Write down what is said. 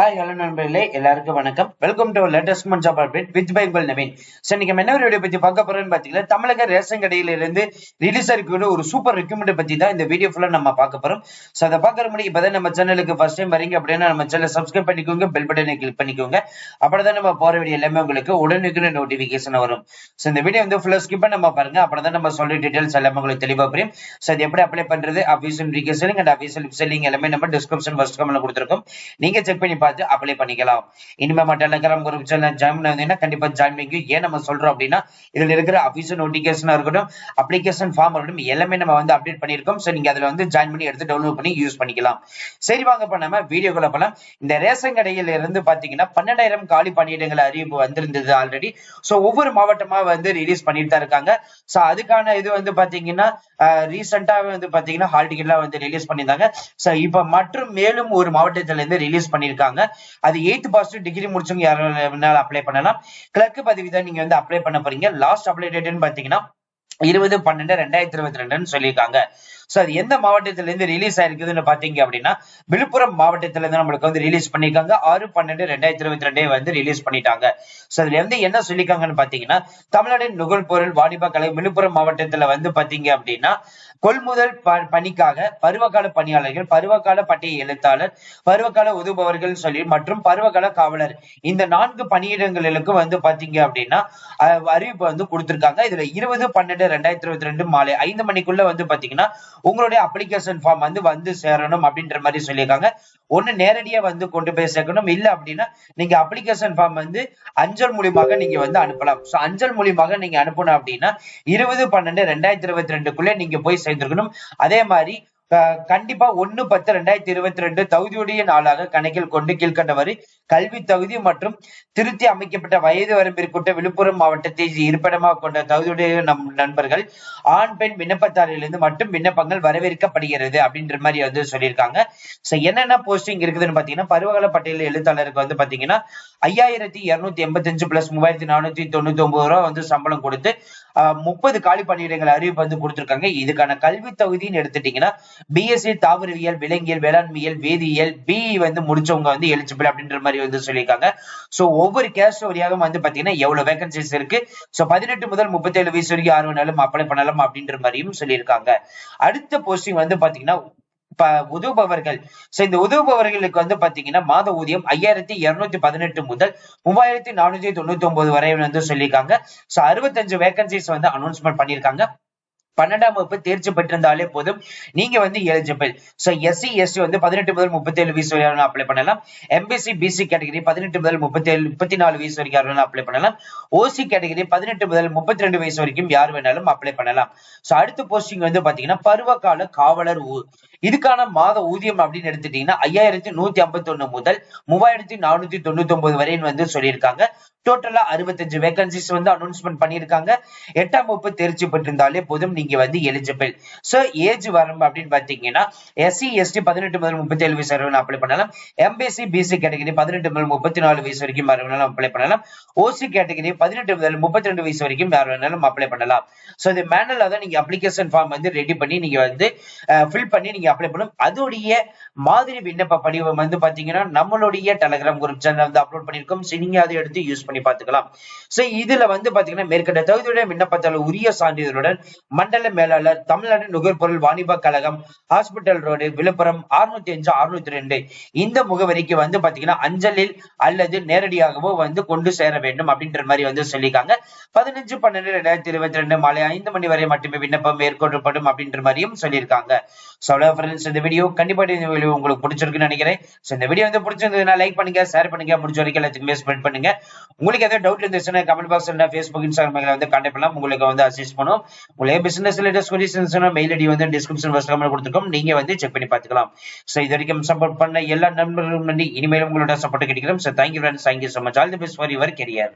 Hi hello நண்பர்களே எல்லாருக்கும் வணக்கம். Welcome to latest months of update with Bible Naveen so இன்னைக்கு நம்ம என்ன ஒரு வீடியோ பத்தி பார்க்க போறோம்னு பாத்தீங்கன்னா தமிழக ரேஷன் கடையில இருந்து ரிலீஸ் ஆகிக்கூடிய ஒரு சூப்பர் ரெக்யூமெண்ட் பத்தி தான் இந்த வீடியோ ஃபுல்லா நம்ம பார்க்க போறோம். சோ அதை பாக்குற முன்னாடி இப்பதான் நம்ம சேனலுக்கு ஃபர்ஸ்ட் டைம் வரீங்க அப்படின்னா நம்ம சேனல் சப்ஸ்கிரைப் பண்ணிக்கோங்க பெல் பட்டனை கிளிக் பண்ணிக்கோங்க. அப்பதான் நம்ம போற வீடியோ எல்லாமே உங்களுக்கு உடனுக்குன்னு நோட்டிபிகேஷன் வரும். சோ இந்த வீடியோ வந்து ஃபுல்லா ஸ்கிப் நம்ம பாருங்க. அப்பதான் நம்ம சொல்ற டீடைல்ஸ் எல்லாமே உங்களுக்கு தெளிவா புரியும். சோ அது எப்படி அப்ளை பண்றது? அபிஷியல் அண்ட் அபிஷியல் செல்லிங் எல்லாமே நம்ம டிஸ்கிரிப்ஷன் ஃபர்ஸ்ட் கமெண்ட்ல கொடுத்துருக்கோம். நீங்க செக் பண்ணி பார்த்து அப்ளை பண்ணிக்கலாம். இனிமே மட்டும் டெலிகிராம் குரூப் சேனல் ஜாயின் பண்ணீங்கன்னா கண்டிப்பா ஜாயின் பண்ணிக்கும் ஏன் நம்ம சொல்றோம் அப்படின்னா இதுல இருக்கிற அபிஷியல் நோட்டிபிகேஷனா இருக்கட்டும் அப்ளிகேஷன் ஃபார்ம் இருக்கட்டும் எல்லாமே நம்ம வந்து அப்டேட் பண்ணிருக்கோம் சோ நீங்க அதுல வந்து ஜாயின் பண்ணி எடுத்து டவுன்லோட் பண்ணி யூஸ் பண்ணிக்கலாம். சரி வாங்க இப்ப நம்ம வீடியோக்குள்ள போலாம். இந்த ரேஷன் கடையில இருந்து பாத்தீங்கன்னா பன்னெண்டாயிரம் காலி பணியிடங்கள் அறிவிப்பு வந்திருந்தது ஆல்ரெடி சோ ஒவ்வொரு மாவட்டமா வந்து ரிலீஸ் பண்ணிட்டு தான் இருக்காங்க. சோ அதுக்கான இது வந்து பாத்தீங்கன்னா ரீசெண்டாவே வந்து பாத்தீங்கன்னா ஹால் டிக்கெட்லாம் வந்து ரிலீஸ் பண்ணியிருந்தாங்க. சோ இப்ப மற்றும் மேலும் ஒரு மாவட்டத்துல இருந்து ரிலீஸ் பண்ணிருக்காங்க அது எயித் பாசிட்டிவ் டிகிரி முடிச்சவங்க யாரும் அப்ளை பண்ணலாம். கிளர்க் பதவி தான் நீங்க வந்து அப்ளை பண்ண போறீங்க. லாஸ்ட் அப்ளை டேட்னு பாத்தீங்கன்னா இருபது பன்னெண்டு ரெண்டாயிரத்தி இருபத்தி ரெண்டுன்னு சொல்லியிருக்காங்க. சோ அது எந்த மாவட்டத்துல இருந்து ரிலீஸ் ஆயிருக்குதுன்னு பாத்தீங்க அப்படின்னா விழுப்புரம் மாவட்டத்துல இருந்து நம்மளுக்கு வந்து ரிலீஸ் பண்ணிருக்காங்க ஆறு பன்னெண்டு ரெண்டாயிரத்தி இருபத்தி ரெண்டே வந்து ரிலீஸ் பண்ணிட்டாங்க. சோ அதுல வந்து என்ன சொல்லிருக்காங்கன்னு பாத்தீங்கன்னா தமிழ்நாடு நுகர்பொருள் வாணிப கலை விழுப்புரம் மாவட்டத்துல வந்து பாத்தீங்க அப்படின்னா கொள்முதல் பணிக்காக பருவகால பணியாளர்கள் பருவகால பட்டிய எழுத்தாளர் பருவகால உதவுபவர்கள் சொல்லி மற்றும் பருவகால காவலர். இந்த நான்கு பணியிடங்களுக்கு வந்து பாத்தீங்க அப்படின்னா அறிவிப்பு வந்து கொடுத்திருக்காங்க. இதுல இருபது பன்னெண்டு ரெண்டாயிரத்தி இருபத்தி ரெண்டு மாலை ஐந்து மணிக்குள்ள வந்து பாத்தீங்கன்னா உங்களுடைய அப்ளிகேஷன் ஃபார்ம் வந்து வந்து சேரணும் அப்படின்ற மாதிரி சொல்லியிருக்காங்க. ஒண்ணு நேரடியா வந்து கொண்டு போய் சேர்க்கணும். இல்ல அப்படின்னா நீங்க அப்ளிகேஷன் ஃபார்ம் வந்து அஞ்சல் மூலியமாக நீங்க வந்து அனுப்பலாம். சோ அஞ்சல் மூலியமாக நீங்க அனுப்பணும் அப்படின்னா இருபது பன்னெண்டு ரெண்டாயிரத்தி இருபத்தி ரெண்டுக்குள்ளே நீங்க போய் சேர்ந்திருக்கணும். அதே மாதிரி கண்டிப்பா ஒன்னு பத்து ரெண்டாயிரத்தி இருபத்தி ரெண்டு தகுதியுடைய நாளாக கணக்கில் கொண்டு கீழ்கண்டவரை கல்வி தகுதி மற்றும் திருத்தி அமைக்கப்பட்ட வயது வரம்பிற்குட்ட விழுப்புரம் மாவட்டத்தை இருப்பிடமாக கொண்ட தகுதியுடைய நம் நண்பர்கள் ஆண் பெண் விண்ணப்பத்தாரிலிருந்து மட்டும் விண்ணப்பங்கள் வரவேற்கப்படுகிறது அப்படின்ற மாதிரி வந்து சொல்லியிருக்காங்க. சோ என்னென்ன போஸ்டிங் இருக்குதுன்னு பாத்தீங்கன்னா பருவகால பட்டியல் எழுத்தாளருக்கு வந்து பாத்தீங்கன்னா ஐயாயிரத்தி இருநூத்தி எண்பத்தி அஞ்சு பிளஸ் மூவாயிரத்தி நானூத்தி தொண்ணூத்தி ஒன்பது ரூபா வந்து சம்பளம் கொடுத்து முப்பது காலி பணியிடங்கள் அறிவிப்பு வந்து கொடுத்திருக்காங்க. இதுக்கான கல்வி தகுதின்னு எடுத்துட்டீங்கன்னா பிஎஸ்சி தாவரவியல் விலங்கியல் வேளாண்மையல் வேதியியல் பிஇ வந்து முடிச்சவங்க வந்து எலிஜிபிள் அப்படின்ற மாதிரி வந்து சொல்லியிருக்காங்க. ஸோ ஒவ்வொரு கேஸ்ட் வழியாக வந்து பாத்தீங்கன்னா எவ்வளவு வேகன்சிஸ் இருக்கு? ஸோ பதினெட்டு முதல் முப்பத்தி ஏழு வயசு வரைக்கும் ஆறு வேணாலும் அப்ளை பண்ணலாம் அப்படின்ற மாதிரியும் சொல்லியிருக்காங்க. அடுத்த போஸ்டிங் வந்து பாத்தீங்கன்னா உதவுபவர்கள் சோ இந்த உதவுபவர்களுக்கு வந்து பாத்தீங்கன்னா மாத ஊதியம் ஐயாயிரத்தி இருநூத்தி பதினெட்டு முதல் மூவாயிரத்தி நானூத்தி தொண்ணூத்தி ஒன்பது வரை வந்து சொல்லியிருக்காங்க. சோ அறுபத்தஞ்சு வேகன்சிஸ் வந்து அனௌன்ஸ்மெண்ட் பண்ணியிருக்காங்க. பன்னெண்டாம் வகுப்பு தேர்ச்சி பெற்றிருந்தாலே போதும். நீங்க வந்து எலிஜிபிள் ஸோ எஸ்சி எஸ்டி வந்து பதினெட்டு முதல் முப்பத்தி ஏழு வயசு வரைக்கும் அப்ளை பண்ணலாம். எம்பிசி பிசி கேட்டகரி பதினெட்டு முதல் முப்பத்தேழு முப்பத்தி நாலு வயசு வரைக்கும் அப்ளை பண்ணலாம். ஓசி கேட்டகரி பதினெட்டு முதல் முப்பத்தி ரெண்டு வயசு வரைக்கும் யார் வேணாலும் அப்ளை பண்ணலாம். ஸோ அடுத்த போஸ்டிங் வந்து பாத்தீங்கன்னா பருவகால காவலர் இதுக்கான மாத ஊதியம் அப்படின்னு எடுத்துட்டீங்கன்னா ஐயாயிரத்தி நூத்தி ஐம்பத்தி ஒண்ணு முதல் மூவாயிரத்தி நானூத்தி தொண்ணூத்தி ஒன்பது வரையும் வந்து சொல்லியிருக்காங்க. டோட்டலா அறுபத்தஞ்சு வேகன்சிஸ் வந்து அனௌன்ஸ்மெண்ட் பண்ணிருக்காங்க எட்டாம் வகுப்பு தேர்ச்சி பெற்றிருந்தாலே போதும். நீங்க வந்து எலிஜிபிள் சோ ஏஜ் வரம்பு அப்படின்னு பாத்தீங்கன்னா எஸ்சி எஸ்டி பதினெட்டு முதல் முப்பத்தி ஏழு வயசு வரைக்கும் அப்ளை பண்ணலாம். எம்பிசி பிசி கேட்டகரி பதினெட்டு முதல் முப்பத்தி நாலு வயசு வரைக்கும் யார் வேணாலும் அப்ளை பண்ணலாம். ஓசி கேட்டகரி பதினெட்டு முதல் முப்பத்தி ரெண்டு வயசு வரைக்கும் யார் வேணாலும் அப்ளை பண்ணலாம். சோ இது மேனல தான் நீங்க அப்ளிகேஷன் ஃபார்ம் வந்து ரெடி பண்ணி நீங்க வந்து ஃபில் பண்ணி நீங்க அப்ளை பண்ணணும். அதோடைய மாதிரி விண்ணப்ப படிவம் வந்து பாத்தீங்கன்னா நம்மளுடைய டெலகிராம் குரூப் சேனல் வந்து அப்லோட் பண்ணிருக்கோம் நீங்க அதை எடுத்து யூஸ் பண்ணி பாத்துக்கலாம் சோ இதுல வந்து பாத்தீங்கன்னா மேற்கண்ட தகுதியுடைய விண்ணப்பத்தால் உரிய சான்றிதழுடன் மண்டல மண்டல மேலாளர் தமிழ்நாடு நுகர்பொருள் வாணிப கழகம் ஹாஸ்பிட்டல் ரோடு விழுப்புரம் அறுநூத்தி அஞ்சு அறுநூத்தி ரெண்டு. இந்த முகவரிக்கு வந்து பாத்தீங்கன்னா அஞ்சலில் அல்லது நேரடியாகவோ வந்து கொண்டு சேர வேண்டும் அப்படின்ற மாதிரி வந்து சொல்லியிருக்காங்க. பதினஞ்சு பன்னெண்டு ரெண்டாயிரத்தி இருபத்தி ரெண்டு மாலை ஐந்து மணி வரை மட்டுமே விண்ணப்பம் மேற்கொள்ளப்படும் அப்படின்ற மாதிரியும் சொல்லியிருக்காங்க. சோலோ ஃப்ரெண்ட்ஸ் இந்த வீடியோ கண்டிப்பா இந்த வீடியோ உங்களுக்கு பிடிச்சிருக்குன்னு நினைக்கிறேன். சோ இந்த வீடியோ வந்து பிடிச்சிருந்ததுன்னா லைக் பண்ணுங்க ஷேர் பண்ணுங்க முடிஞ்ச வரைக்கும் எல்லாத்துக்குமே ஸ்பெண்ட் பண்ணுங்க. உங்களுக்கு ஏதாவது டவுட் இருந்துச்சுன்னா கமெண்ட் பாக்ஸ் இல்ல ஃபேஸ்புக் இன்ஸ்டாகிராம்ல வந்து கான்டாக்ட் பண்ணலாம். உங்களுக்கு வந்து அசிஸ்ட் பண்ணுவோம் உங்களுக்கு business related queries mail ID வந்து டிஸ்கிரிப்ஷன் பாக்ஸ்ல கமெண்ட் கொடுத்துருக்கோம். நீங்க வந்து செக் பண்ணி பார்த்துக்கலாம். சோ இது வரைக்கும் சப்போர்ட் பண்ண எல்லா நண்பர்களும் நன்றி. இனிமேலும் உங்களோட support கிடைக்கிறோம் so thank you friends thank you so much all the best for your career